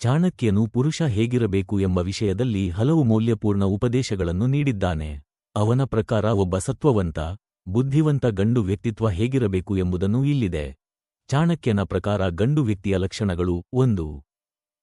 ಚಾಣಕ್ಯನು ಪುರುಷ ಹೇಗಿರಬೇಕು ಎಂಬ ವಿಷಯದಲ್ಲಿ ಹಲವು ಮೌಲ್ಯಪೂರ್ಣ ಉಪದೇಶಗಳನ್ನು ನೀಡಿದ್ದಾನೆ. ಅವನ ಪ್ರಕಾರ ಒಬ್ಬ ಸತ್ವವಂತ, ಬುದ್ಧಿವಂತ ಗಂಡು ವ್ಯಕ್ತಿತ್ವ ಹೇಗಿರಬೇಕು ಎಂಬುದನ್ನು ಇಲ್ಲಿದೆ. ಚಾಣಕ್ಯನ ಪ್ರಕಾರ ಗಂಡು ವ್ಯಕ್ತಿಯ ಲಕ್ಷಣಗಳು ಒಂದು.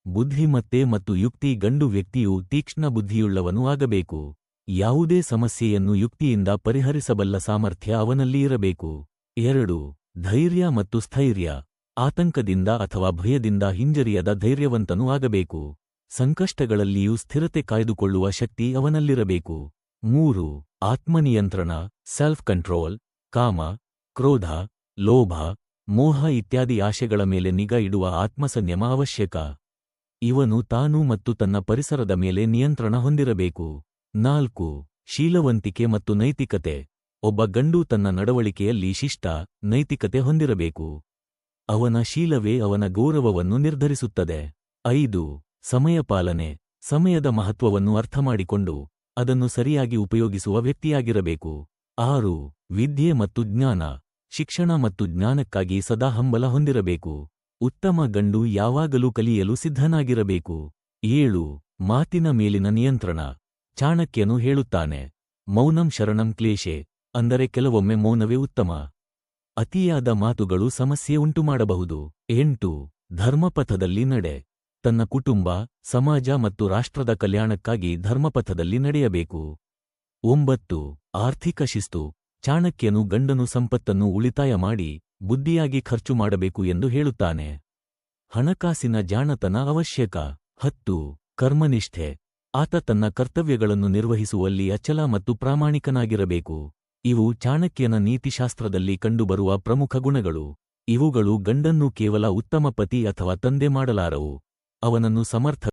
ಬುದ್ಧಿಮತ್ತೆ ಮತ್ತು ಯುಕ್ತಿ ಗಂಡು ವ್ಯಕ್ತಿಯು ತೀಕ್ಷ್ಣ ಬುದ್ಧಿಯುಳ್ಳವನು ಆಗಬೇಕು. ಯಾವುದೇ ಸಮಸ್ಯೆಯನ್ನು ಯುಕ್ತಿಯಿಂದ ಪರಿಹರಿಸಬಲ್ಲ ಸಾಮರ್ಥ್ಯ ಅವನಲ್ಲಿ ಇರಬೇಕು. ಎರಡು. ಧೈರ್ಯ ಮತ್ತು ಸ್ಥೈರ್ಯ. ಆತಂಕದಿಂದ ಅಥವಾ ಭಯದಿಂದ ಹಿಂಜರಿಯದ ಧೈರ್ಯವಂತನೂ ಆಗಬೇಕು. ಸಂಕಷ್ಟಗಳಲ್ಲಿಯೂ ಸ್ಥಿರತೆ ಕಾಯ್ದುಕೊಳ್ಳುವ ಶಕ್ತಿ ಅವನಲ್ಲಿರಬೇಕು. ಮೂರು, ಆತ್ಮನಿಯಂತ್ರಣ ಸೆಲ್ಫ್ ಕಂಟ್ರೋಲ್ ಕಾಮ, ಕ್ರೋಧ, ಲೋಭ, ಮೋಹ ಇತ್ಯಾದಿ ಆಶೆಗಳ ಮೇಲೆ ನಿಗಾ ಇಡುವ ಆತ್ಮಸಂಯಮ ಅವಶ್ಯಕ. ಇವನು ತಾನು ಮತ್ತು ತನ್ನ ಪರಿಸರದ ಮೇಲೆ ನಿಯಂತ್ರಣ ಹೊಂದಿರಬೇಕು. ನಾಲ್ಕು, ಶೀಲವಂತಿಕೆ ಮತ್ತು ನೈತಿಕತೆ. ಒಬ್ಬ ಗಂಡು ತನ್ನ ನಡವಳಿಕೆಯಲ್ಲಿ ಶಿಷ್ಟ, ನೈತಿಕತೆ ಹೊಂದಿರಬೇಕು. ಅವನ ಶೀಲವೇ ಅವನ ಗೌರವವನ್ನು ನಿರ್ಧರಿಸುತ್ತದೆ. ಐದು ಸಮಯಪಾಲನೆ ಸಮಯದ ಮಹತ್ವವನ್ನು ಅರ್ಥಮಾಡಿಕೊಂಡು ಅದನ್ನು ಸರಿಯಾಗಿ ಉಪಯೋಗಿಸುವ ವ್ಯಕ್ತಿಯಾಗಿರಬೇಕು. ಆರು, ವಿದ್ಯೆ ಮತ್ತು ಜ್ಞಾನ. ಶಿಕ್ಷಣ ಮತ್ತು ಜ್ಞಾನಕ್ಕಾಗಿ ಸದಾ ಹಂಬಲ ಹೊಂದಿರಬೇಕು. ಉತ್ತಮ ಗಂಡು ಯಾವಾಗಲೂ ಕಲಿಯಲು ಸಿದ್ಧನಾಗಿರಬೇಕು. ಏಳು, ಮಾತಿನ ಮೇಲಿನ ನಿಯಂತ್ರಣ. ಚಾಣಕ್ಯನು ಹೇಳುತ್ತಾನೆ, ಮೌನಂ ಶರಣಂ ಕ್ಲೇಶೆ. ಅಂದರೆ ಕೆಲವೊಮ್ಮೆ ಮೌನವೇ ಉತ್ತಮ. ಅತಿಯಾದ ಮಾತುಗಳು ಸಮಸ್ಯೆ ಉಂಟುಮಾಡಬಹುದು. ಎಂಟು, ಧರ್ಮಪಥದಲ್ಲಿ ನಡೆ. ತನ್ನ ಕುಟುಂಬ, ಸಮಾಜ ಮತ್ತು ರಾಷ್ಟ್ರದ ಕಲ್ಯಾಣಕ್ಕಾಗಿ ಧರ್ಮಪಥದಲ್ಲಿ ನಡೆಯಬೇಕು. ಒಂಬತ್ತು, ಆರ್ಥಿಕ ಶಿಸ್ತು. ಚಾಣಕ್ಯನು ಗಂಡನು ಸಂಪತ್ತನ್ನು ಉಳಿತಾಯ ಮಾಡಿ, ಬುದ್ಧಿಯಾಗಿ ಖರ್ಚು ಮಾಡಬೇಕು ಎಂದು ಹೇಳುತ್ತಾನೆ. ಹಣಕಾಸಿನ ಜಾಣತನ ಅವಶ್ಯಕ. ಹತ್ತು, ಕರ್ಮನಿಷ್ಠೆ. ಆತ ತನ್ನ ಕರ್ತವ್ಯಗಳನ್ನು ನಿರ್ವಹಿಸುವಲ್ಲಿ ಅಚಲ ಮತ್ತು ಪ್ರಾಮಾಣಿಕನಾಗಿರಬೇಕು. ಇವು ಚಾಣಕ್ಯನ ನೀತಿಶಾಸ್ತ್ರದಲ್ಲಿ ಕಂಡುಬರುವ ಪ್ರಮುಖ ಗುಣಗಳು. ಇವುಗಳು ಗಂಡನ್ನು ಕೇವಲ ಉತ್ತಮ ಪತಿ ಅಥವಾ ತಂದೆ ಮಾಡಲಾರವು. ಅವನನ್ನು ಸಮರ್ಥ